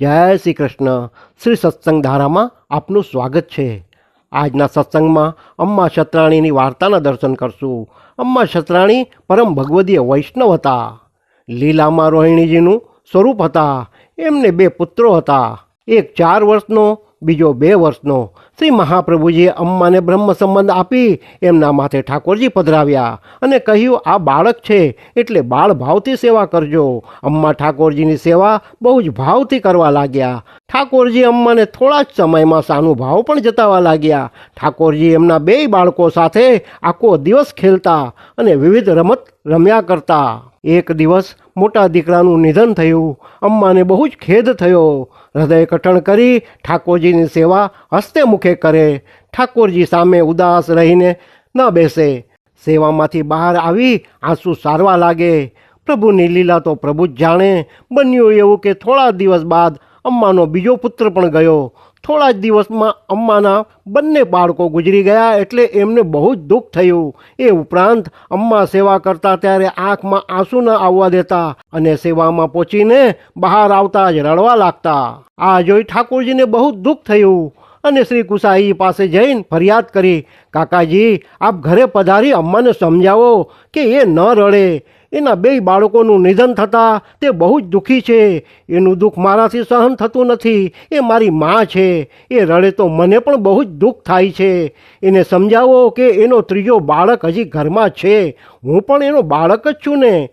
જય શ્રી કૃષ્ણ. શ્રી સત્સંગ ધારામાં આપનું સ્વાગત છે. આજના સત્સંગમાં અમ્મા શત્રાણીની વાર્તાના દર્શન કરશું. અમ્મા શત્રાણી પરમ ભગવદીય વૈષ્ણવ હતા. લીલામાં રોહિણીજીનું સ્વરૂપ હતા. એમને બે પુત્રો હતા. એક ચાર વર્ષનો, બીજો બે વર્ષનો. શ્રી મહાપ્રભુજીએ અમ્માને બ્રહ્મ સંબંધ આપી એમના માથે ઠાકોરજી પધરાવ્યા અને કહ્યું, આ બાળક છે, એટલે બાળ ભાવથી સેવા કરજો. અમ્મા ઠાકોરજીની સેવા બહુ જ ભાવથી કરવા લાગ્યા. ઠાકોરજી અમ્માને થોડા જ સમયમાં સાનુભાવ પણ જતાવા લાગ્યા. ઠાકોરજી એમના બેય બાળકો સાથે આખો દિવસ ખેલતા અને વિવિધ રમત રમ્યા કરતા. એક દિવસ મોટા દીકરાનું નિધન થયું. અમ્માને બહુ જ ખેદ થયો. હૃદય કઠણ કરી ઠાકોરજીની સેવા હસ્તે મુખે કરે. ઠાકોરજી સામે ઉદાસ રહીને ન બેસે. સેવામાંથી બહાર આવી આંસુ સારવા લાગે. પ્રભુની લીલા તો પ્રભુ જ જાણે. બન્યું એવું કે થોડા દિવસ બાદ અમ્માનો બીજો પુત્ર પણ ગયો. થોડા જ દિવસમાં અમ્માના બંને બાળકો ગુજરી ગયા એટલે એમને બહુ જ દુઃખ થયું. એ ઉપરાંત અમ્મા સેવા કરતા ત્યારે આંખમાં આંસુ ન આવવા દેતા અને સેવામાં પહોંચીને બહાર આવતા જ રડવા લાગતા. આ જોઈ ઠાકોરજીને બહુ દુઃખ થયું અને શ્રી કુસાઈ પાસે જઈને ફરિયાદ કરી, કાકાજી, આપ ઘરે પધારી અમ્માને સમજાવો કે એ ન રડે. એના બે બાળકોનું નિધન થતાં તે બહુ જ દુઃખી છે. એનું દુઃખ મારાથી સહન થતું નથી. એ મારી મા છે. એ રડે તો મને પણ બહુ જ દુઃખ થાય છે. એને સમજાવો કે એનો ત્રીજો બાળક હજી ઘરમાં છે. હું પણ એનો બાળક જ છું ને.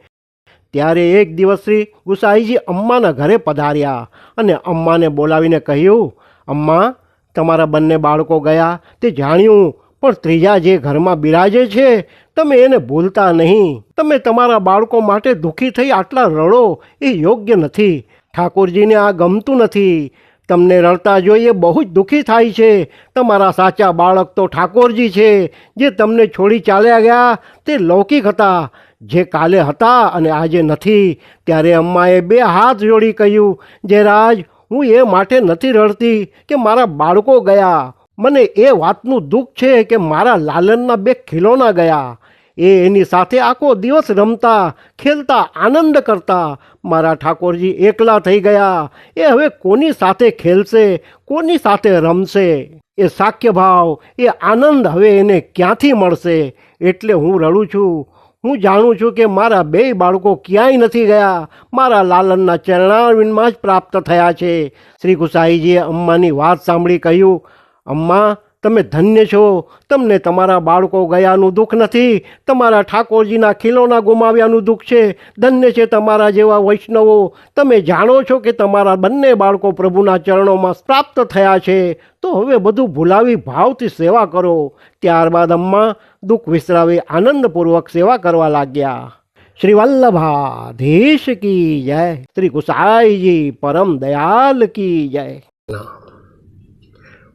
ત્યારે એક દિવસ શ્રી ગુસાઈજી અમ્માના ઘરે પધાર્યા અને અમ્માને બોલાવીને કહ્યું, અમ્મા, તમારા બંને બાળકો ગયા તે જાણ્યું. પણ ત્રીજા જે ઘરમાં બિરાજે છે, તમે એને ભૂલતા નહીં. તમે તમારા બાળકો માટે દુઃખી થઈ આટલા રડો એ યોગ્ય નથી. ઠાકોરજીને આ ગમતું નથી. તમને રડતા જોઈએ બહુ જ દુઃખી થાય છે. તમારા સાચા બાળક તો ઠાકોરજી છે. જે તમને છોડી ચાલ્યા ગયા તે લૌકિક હતા. જે કાલે હતા અને આજે નથી, ત્યારે અમ્માએ બે હાથ જોડી કહ્યું જે રાજ હું એ માટે નથી રડતી કે મારા બાળકો ગયા. મને એ વાતનું દુઃખ છે કે મારા લાલનના બે ખીલોના ગયા. એ એની સાથે આખો દિવસ રમતા, ખેલતા, આનંદ કરતા. મારા ઠાકોરજી એકલા થઈ ગયા. એ હવે કોની સાથે ખેલશે, કોની સાથે રમશે? એ સાક્ય ભાવ, એ આનંદ હવે એને ક્યાંથી મળશે? એટલે હું રડું છું. હું જાણું છું કે મારા બે બાળકો ક્યાંય નથી ગયા. મારા લાલનના ચરણારવિંદમાં જ પ્રાપ્ત થયા છે. શ્રી ગુસાઈજીએ અમ્માની વાત સાંભળી કહ્યું અમ્મા, તમે ધન્ય છો. તમને તમારા બાળકો ગયાનું દુઃખ નથી. તમારા ઠાકોરજીના ખીલોના ગુમાવ્યાનું દુઃખ છે. ધન્ય છે તમારા જેવા વૈષ્ણવો. તમે જાણો છો કે તમારા બંને બાળકો પ્રભુના ચરણોમાં પ્રાપ્ત થયા છે. તો હવે બધું ભૂલાવી ભાવથી સેવા કરો. ત્યારબાદ અમ્મા, દુઃખ વિસરાવી આનંદપૂર્વક સેવા કરવા લાગ્યા. શ્રી વલ્લભાધીશ કી જય. શ્રી ગુસાઈજી પરમ દયાલ કી જય.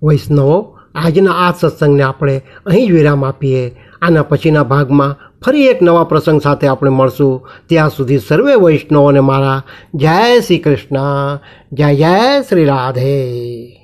વૈષ્ણવો, આજના આ સત્સંગને આપણે અહીં જ વિરામ આપીએ. આના પછીના ભાગમાં ફરી એક નવા પ્રસંગ સાથે આપણે મળશું. ત્યાં સુધી સર્વે વૈષ્ણવોને મારા જય શ્રી કૃષ્ણ, જય જય શ્રી રાધે.